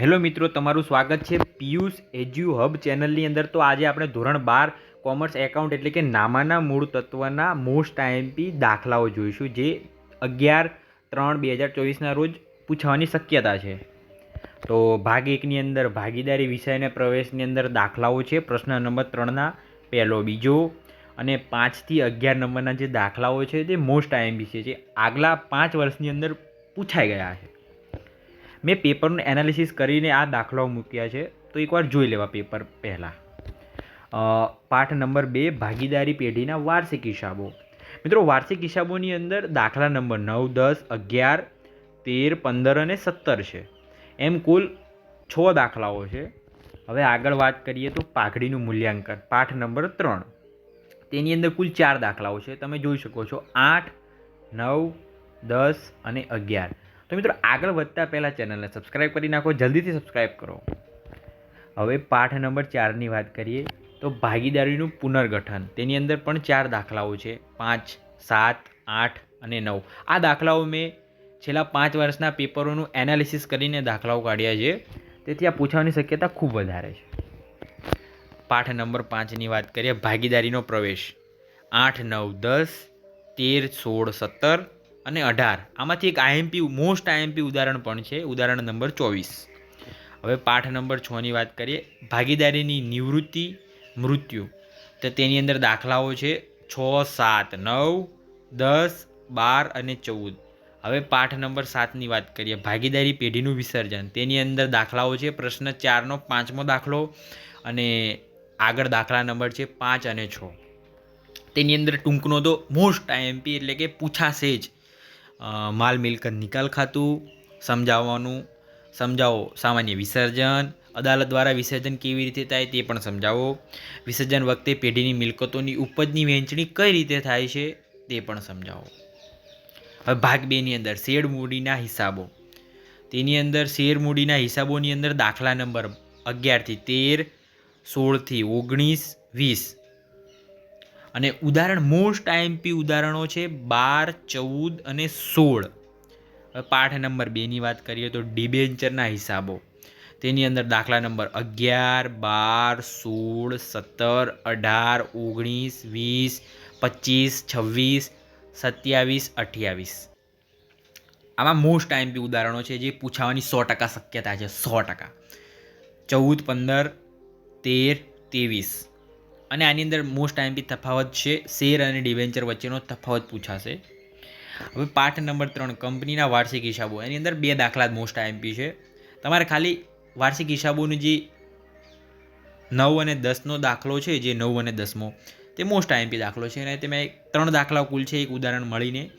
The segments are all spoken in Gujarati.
હેલો મિત્રો, તમારું સ્વાગત છે પિયુષ એજ્યુ હબ ચેનલની અંદર. તો આજે આપણે ધોરણ બાર કોમર્સ એકાઉન્ટ એટલે કે નામાના મૂળ તત્વના મોસ્ટ આઈએમપી દાખલાઓ જોઈશું, જે અગિયાર ત્રણ બે હજાર ચોવીસના રોજ પૂછવાની શક્યતા છે. તો ભાગ એકની અંદર ભાગીદારી વિષયને પ્રવેશની અંદર દાખલાઓ છે. પ્રશ્ન નંબર ત્રણના પહેલો બીજો અને પાંચથી અગિયાર નંબરના જે દાખલાઓ છે, તે મોસ્ટ આઈએમપી છે, જે આગલા પાંચ વર્ષની અંદર પૂછાઈ ગયા છે. મેં પેપરનું એનાલિસિસ કરીને આ દાખલાઓ મૂક્યા છે, તો એકવાર જોઈ લેવા પેપર પહેલાં. પાઠ નંબર બે, ભાગીદારી પેઢીના વાર્ષિક હિસાબો. મિત્રો, વાર્ષિક હિસાબોની અંદર દાખલા નંબર નવ, દસ, અગિયાર, તેર, પંદર અને સત્તર છે. એમ કુલ છ દાખલાઓ છે. હવે આગળ વાત કરીએ તો પાઘડીનું મૂલ્યાંકન, પાઠ નંબર ત્રણ. તેની અંદર કુલ ચાર દાખલાઓ છે. તમે જોઈ શકો છો આઠ, નવ, દસ અને અગિયાર. તો મિત્રો, આગળ વધતા પહેલાં ચેનલને સબસ્ક્રાઈબ કરી નાખો. જલ્દીથી સબસ્ક્રાઈબ કરો. હવે પાઠ નંબર ચારની વાત કરીએ તો ભાગીદારીનું પુનર્ગઠન. તેની અંદર પણ ચાર દાખલાઓ છે. પાંચ, સાત, આઠ અને નવ. આ દાખલાઓ મેં છેલ્લા પાંચ વર્ષના પેપરોનું એનાલિસિસ કરીને દાખલાઓ કાઢ્યા છે. તેથી આ પૂછવાની શક્યતા ખૂબ વધારે છે. પાઠ નંબર પાંચની વાત કરીએ, ભાગીદારીનો પ્રવેશ. આઠ, નવ, દસ, તેર, સોળ, સત્તર અને અઢાર. આમાંથી એક આઈએમપી મોસ્ટ આઈએમપી ઉદાહરણ પણ છે, ઉદાહરણ નંબર ચોવીસ. હવે પાઠ નંબર છની વાત કરીએ. ભાગીદારીની નિવૃત્તિ, મૃત્યુ. તો તેની અંદર દાખલાઓ છે, છ, સાત, નવ, દસ, બાર અને ચૌદ. હવે પાઠ નંબર સાતની વાત કરીએ. ભાગીદારી પેઢીનું વિસર્જન. તેની અંદર દાખલાઓ છે, પ્રશ્ન ચારનો પાંચમો દાખલો અને આગળ દાખલા નંબર છે, પાંચ અને છ. તેની અંદર ટૂંકનો તો મોસ્ટ આઈએમપી એટલે કે પૂછાશે જ. માલ મિલકત નિકાલ ખાતું, સમજાવવાનું, સમજાવો સામાન્ય વિસર્જન, અદાલત દ્વારા વિસર્જન કેવી રીતે થાય તે પણ સમજાવો. વિસર્જન વખતે પેઢીની મિલકતોની ઉપજની વહેંચણી કઈ રીતે થાય છે તે પણ સમજાવો. હવે ભાગ બેની અંદર શેર મૂડીના હિસાબો. તેની અંદર શેર મૂડીના હિસાબોની અંદર દાખલા નંબર અગિયારથી તેર, સોળથી ઓગણીસ, વીસ અને ઉદાહરણ મોસ્ટ આઈએમપી ઉદાહરણો છે બાર, ચૌદ અને સોળ. હવે પાઠ નંબર બેની વાત કરીએ તો ડિબેન્ચરના હિસાબો. તેની અંદર દાખલા નંબર અગિયાર, બાર, સોળ, સત્તર, અઢાર, ઓગણીસ, વીસ, પચીસ, છવ્વીસ, સત્યાવીસ, અઠ્યાવીસ. આમાં મોસ્ટ આઈએમપી ઉદાહરણો છે જે પૂછાવાની સો ટકા શક્યતા છે, સો ટકા. ચૌદ, પંદર, તેર, ત્રેવીસ. અને આની અંદર મોસ્ટ આઈએમપી તફાવત છે. શેર અને ડિવેન્ચર વચ્ચેનો તફાવત પૂછાશે. હવે પાઠ નંબર ત્રણ, કંપનીના વાર્ષિક હિસાબો. એની અંદર બે દાખલા મોસ્ટ આઈએમપી છે. તમારે ખાલી વાર્ષિક હિસાબોનું જે નવ અને દસનો દાખલો છે, જે નવ અને દસમો, તે મોસ્ટ આઈએમપી દાખલો છે. અને તેમાં ત્રણ દાખલા કુલ છે, એક ઉદાહરણ મળીને.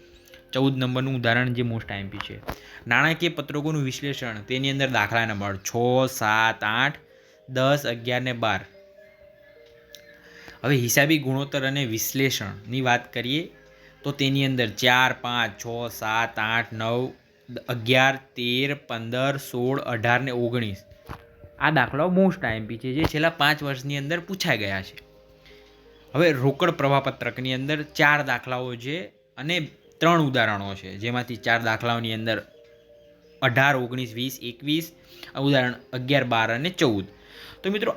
ચૌદ નંબરનું ઉદાહરણ જે મોસ્ટ આઈએમપી છે. નાણાકીય પત્રકોનું વિશ્લેષણ. તેની અંદર દાખલા નંબર છ, સાત, આઠ, દસ, અગિયાર ને બાર. હવે હિસાબી ગુણોત્તર અને વિશ્લેષણની વાત કરીએ તો તેની અંદર ચાર, પાંચ, છ, સાત, આઠ, નવ, અગિયાર, તેર, પંદર, સોળ, અઢાર ને ઓગણીસ. આ દાખલાઓ મોસ્ટ આઈએમપી છે જે છેલ્લા પાંચ વર્ષની અંદર પૂછાઈ ગયા છે. હવે રોકડ પ્રવાહપત્રકની અંદર ચાર દાખલાઓ છે અને ત્રણ ઉદાહરણો છે. જેમાંથી ચાર દાખલાઓની અંદર અઢાર, ઓગણીસ, વીસ, એકવીસ ઉદાહરણ અગિયાર, બાર અને ચૌદ. તો મિત્રો